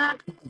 back.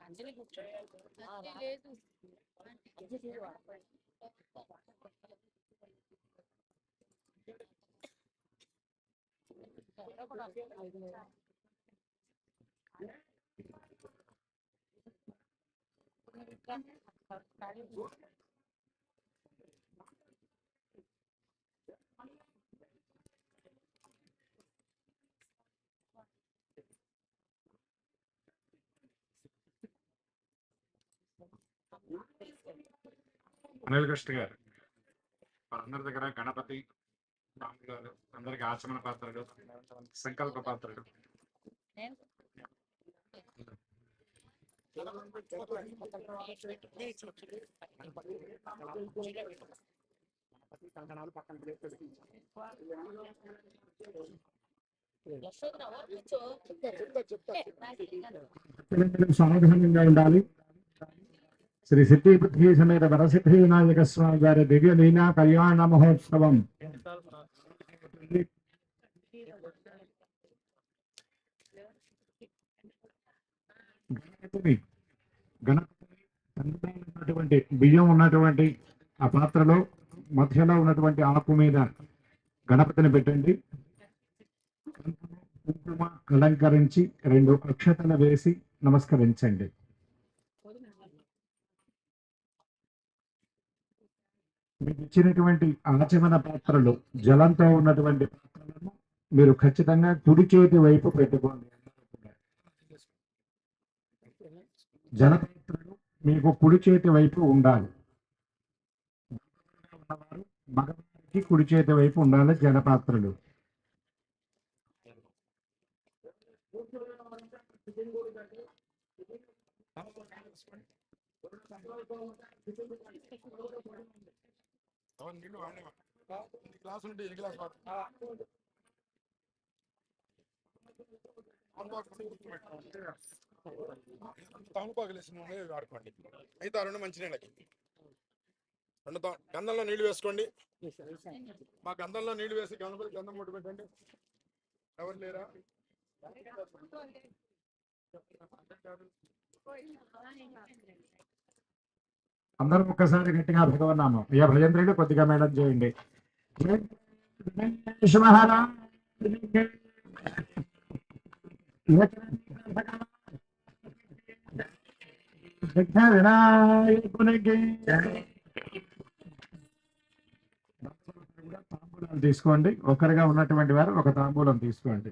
అంజలి కూర్చో లేదు అనిల్ కృష్ణ గారు. వారందరి దగ్గర గణపతి రాములు అందరికి ఆచమన పాత్రలు సంకల్ప పాత్రలు. సావధానంగా ఉండాలి. శ్రీ సిద్ధి పృథ్వీ సమేత వరసిద్ధి వినాయక స్వామి గారి దివ్య లీలా కళ్యాణ మహోత్సవం. గణపతిని గణపతిని ఉన్నటువంటి బియ్యం ఉన్నటువంటి ఆ పాత్రలో మధ్యలో ఉన్నటువంటి ఆకు మీద గణపతిని పెట్టండి. కుంకుమ అలంకరించి రెండు అక్షతలు వేసి నమస్కరించండి. మీకు ఇచ్చినటువంటి ఆచమన పాత్రలు జలంతో ఉన్నటువంటి పాత్రలను మీరు ఖచ్చితంగా కుడి చేతి వైపు పెట్టుకోండి. జలపాత్రలు మీకు కుడి చేతి వైపు ఉండాలి. ఉన్నవారు మగవారికి కుడి చేతి వైపు ఉండాలి జలపాత్రలు. నీళ్ళు గ్లాస్ ఉంటే ఎన్ని గ్లాస్ తమలపాకులు వేసిన నూనె అయితే మిగతా రెండు మంచి నీళ్ళకి రెండు గంధంలో నీళ్ళు వేసుకోండి మా గంధంలో నీళ్ళు వేసి గంధం గంధం ముట్టు పెట్టండి ఎవరు లేరా అందరూ ఒక్కసారి గట్టిగా భగవన్నాము అయ్యా భజంత్రులు కొద్దిగా మేడం చేయండి. తీసుకోండి. ఒకరిగా ఉన్నటువంటి వారు ఒక తాంబూలం తీసుకోండి.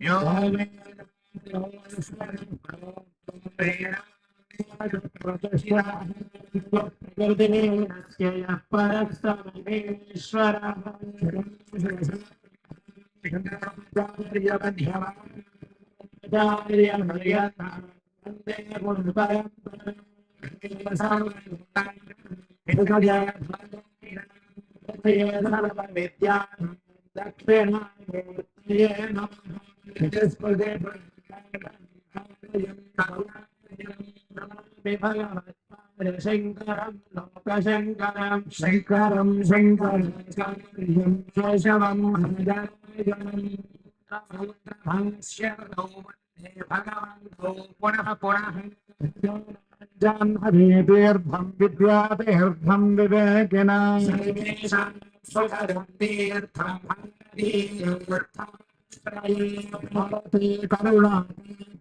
Yo प्रकृतिरेणस्य यः परस्तमहेश्वरः विद्या दक्षिणामूर्तये नमः स्पदे शङ्करं लोकशङ्करं शङ्करं शङ्करशवं विवेकिना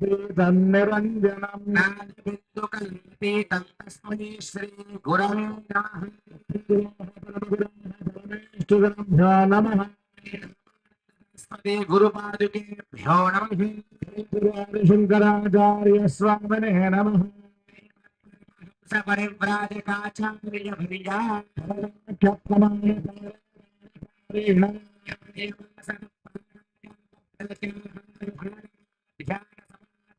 श्रीतं निरञ्जनं नादबिन्दुकल्पितं तस्मै श्रीगुरवे नमः नमः श्री गुरुपादुकेभ्यो नमः शङ्कराचार्य स्वामिने नमः परिव्राजकाचार्य भरिया प्रमाणकारेण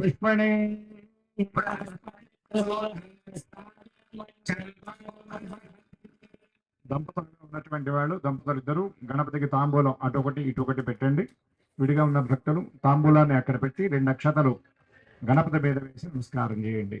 పుష్పణే. దంపతులుగా ఉన్నటువంటి వాళ్ళు దంపతులు ఇద్దరు గణపతికి తాంబూలం అటు ఒకటి ఇటు ఒకటి పెట్టండి. విడిగా ఉన్న భక్తులు తాంబూలాన్ని అక్కడ పెట్టి రెండు నక్షతలు గణపతి మీద వేసి నమస్కారం చేయండి.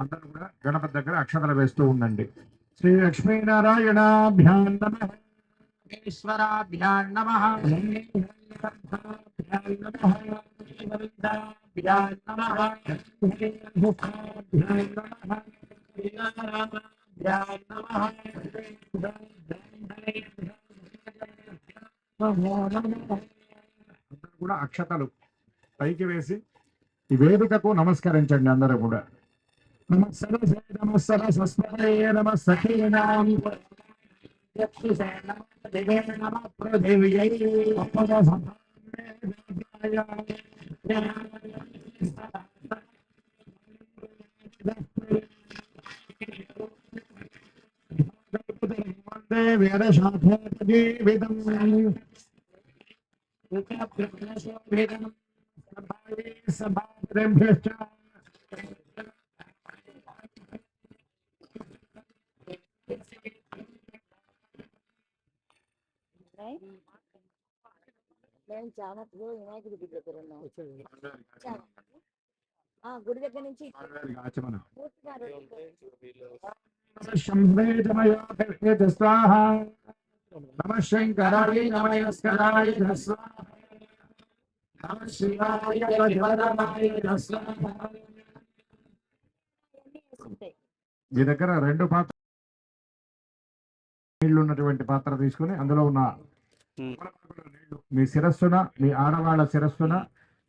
అందరూ కూడా గణపతి దగ్గర అక్షతలు వేస్తూ ఉండండి. శ్రీ లక్ష్మీనారాయణాభ్యాం నమః. ఈశ్వరాభ్యాం నమః. అందరూ కూడా అక్షతలు. పైకి వేసి ఈ వేదికకు నమస్కరించండి అందరూ కూడా. నమస్సర నమస్సర సస్మరే నమ సఖీనాం వేదశాఖోపజీవితం సభాభ్యశ్చ మేము చామత్లో వినాయకుడి గుడి దగ్గర ఉన్నాం ఆ గుడి దగ్గర నుంచి మీ దగ్గర రెండు పాత్ర నీళ్ళు ఉన్నటువంటి పాత్ర తీసుకుని అందులో ఉన్న నీళ్ళు మీ శిరస్సున మీ ఆడవాళ్ళ శిరస్సున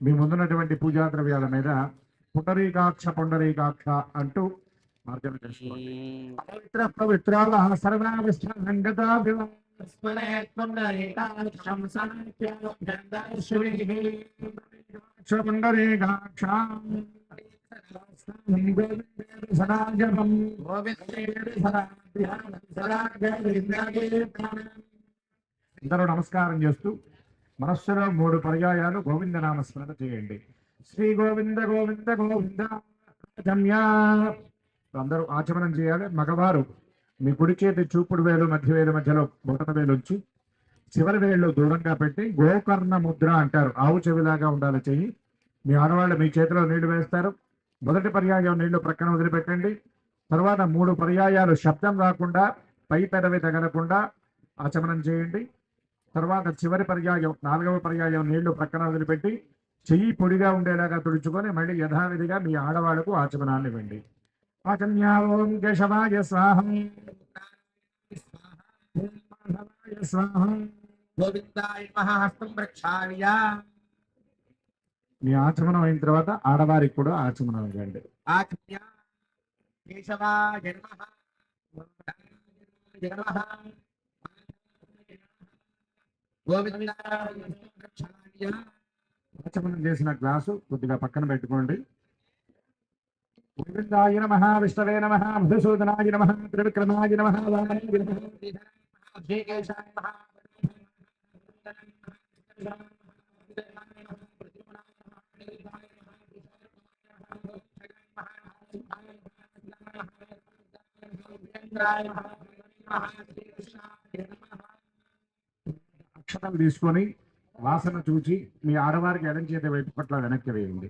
మీ ముందున్నటువంటి పూజా ద్రవ్యాల మీద పుండరీకాక్ష పుండరీకాక్ష అంటూ మార్గం చేసుకోండి. పవిత్ర పవిత్రాల సర్వావిష్ట పుండరీకాక్ష సదాజపం అందరూ నమస్కారం చేస్తూ మనస్సులో మూడు పర్యాయాలు గోవింద నామస్మరణ చేయండి. శ్రీ గోవింద గోవింద గోవింద. రమ్యా అందరూ ఆచమనం చేయాలి. మగవారు మీ కుడి చేతి చూపుడు వేలు మధ్య వేలు మధ్యలో బొటన వేలు వచ్చి చివరి వేళ్ళు దూరంగా పెట్టి గోకర్ణ ముద్ర అంటారు. ఆవు చెవిలాగా ఉండాలి చెయ్యి. మీ ఆడవాళ్ళు మీ చేతిలో నీళ్ళు వేస్తారు. మొదటి పర్యాయం నీళ్ళు ప్రక్కన వదిలిపెట్టండి. తర్వాత మూడు పర్యాయాలు శబ్దం రాకుండా పై పెదవి తగలకుండా ఆచమనం చేయండి. తర్వాత చివరి పర్యాయం నాలుగవ పర్యాయం నీళ్ళు ప్రక్కన వదిలిపెట్టి చెయ్యి పొడిగా ఉండేలాగా తుడుచుకొని మళ్ళీ యథావిధిగా మీ ఆడవాళ్ళకు ఆచమనాన్ని ఇవ్వండి. ఆచమ్యా ఓం కేశవాయ స్వాహం. ఓం మాధవాయ స్వాహం. గోవిందాయ మహాహస్తం హస్తం మీ ఆచమనం అయిన తర్వాత ఆడవారికి కూడా ఆచమనం ఇవ్వండి. ఆజ్ఞ కేశవాయ నమః. గోవిందాయ ఆచమనం చేసిన గ్లాసు కొద్దిగా పక్కన పెట్టుకోండి. గోవిందాయ నమ విష్ణవే నమ మధుసూదనాయ నమ త్రివిక్రమాయ నమ అక్షరం తీసుకొని వాసన చూచి మీ ఆడవారికి ఎడం చేతి వైపు పట్ల వెనక్కి వేయండి.